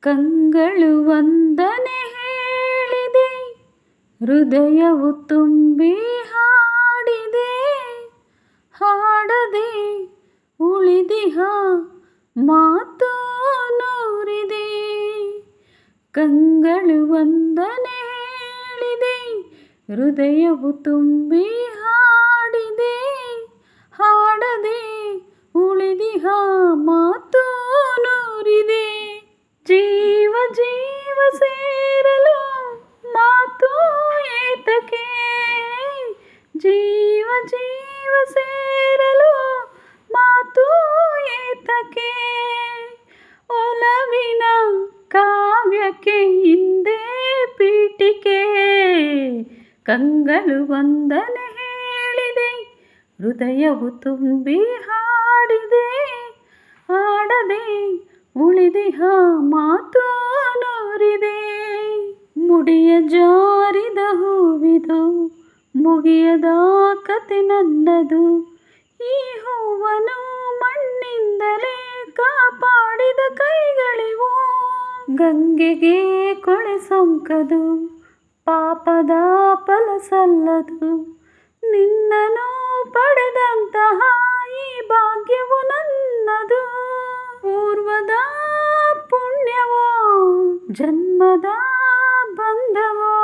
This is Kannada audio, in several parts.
ಕಂಗಳು ವಂದನೆ ಹೇಳಿದೆ. ಹೃದಯವು ತುಂಬಿ ಹಾಡಿದೆ. ಹಾಡದೆ ಉಳಿದಿಹ ಮಾತು ನೂರಿದೆ. ಕಂಗಳು ವಂದನೆ ಹೇಳಿದೆ. ಹೃದಯವು ತುಂಬಿ ಕಂಗಳು ವಂದನೆ ಹೇಳಿದೆ. ಹೃದಯವು ತುಂಬಿ ಹಾಡಿದೆ. ಹಾಡದೆ ಉಳಿದಿಹ ಮಾತು ನೋರಿದೆ ಮುಡಿಯ ಜಾರಿದ ಹೂವಿದು, ಮುಗಿಯದ ಕತೆ ನನ್ನದು. ಈ ಹೂವನು ಮಣ್ಣಿಂದಲೇ ಕಾಪಾಡಿದ ಕೈಗಳಿವು. ಗಂಗೆಗೆ ಕೊಳೆ ಸೊಂಕದು ಪಾಪದ ಫಲ ಸಲ್ಲದು ನಿನ್ನನ್ನು ಪಡೆದಂತಹ ಈ ಭಾಗ್ಯವು ನನ್ನದು. ಪೂರ್ವದ ಪುಣ್ಯವೋ, ಜನ್ಮದ ಬಂಧವೋ,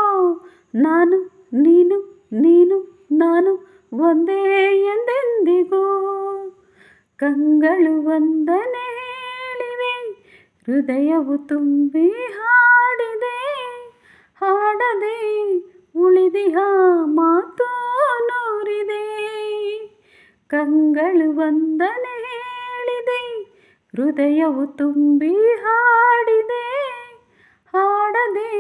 ನಾನು, ನೀನು ನೀನು, ನಾನು ಒಂದೇ ಎಂದೆಂದಿಗೂ. ಕಂಗಳು ವಂದನೆ ಹೇಳಿವೆ, ಹೃದಯವು ತುಂಬಿ ಹಾಡಿದೆ ಕಂಗಳು ವಂದನೆ ಹೇಳಿದೆ, ಹೃದಯವು ತುಂಬಿ ಹಾಡಿದೆ. ಹಾಡದೆ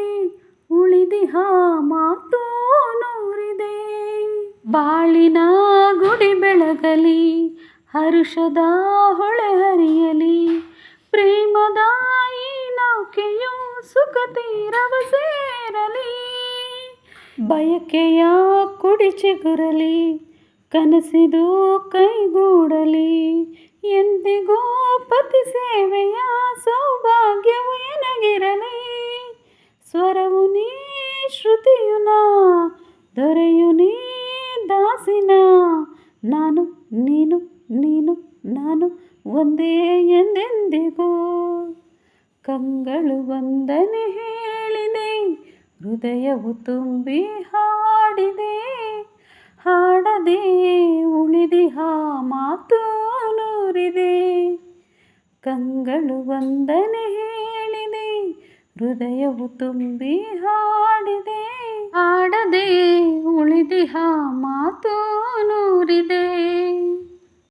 ಉಳಿದಿಹ ಮಾತು ನೂರಿದೆ. ಬಾಳಿನ ಗುಡಿ ಬೆಳಗಲಿ, ಹರುಷದ ಹೊಳೆ ಹರಿಯಲಿ, ಪ್ರೇಮದ ಈ ನೌಕೆಯು ಸುಖ ತೀರವ ಸೇರಲಿ. ಬಯಕೆಯ ಕುಡಿ ಚಿಗುರಲಿ ಕನಸಿದು ಕೈಗೂಡಲಿ. ಎಂದಿಗೂ ಪತಿ ಸೇವೆಯ ಸೌಭಾಗ್ಯವು ಎನಗಿರಲಿ. ಸ್ವರವು ನೀ ಶ್ರುತಿಯು ನಾ ದೊರೆಯು ನೀ ದಾಸಿನ. ನಾನು, ನೀನು ನೀನು, ನಾನು ಒಂದೇ ಎಂದೆಂದಿಗೂ. ಕಂಗಳು ವಂದನೆ ಹೇಳಿದೆ, ಹೃದಯವು ತುಂಬಿ ಹಾಡಿದೆ. ಹಾಡದೆ ಉಳಿದಿಹ ಮಾತು ನೂರಿದೆ ಕಂಗಳು ವಂದನೆ ಹೇಳಿದೆ ಹೃದಯವು ತುಂಬಿ ಹಾಡಿದೆ. ಹಾಡದೆ ಉಳಿದಿಹ ಮಾತು ನೂರಿದೆ.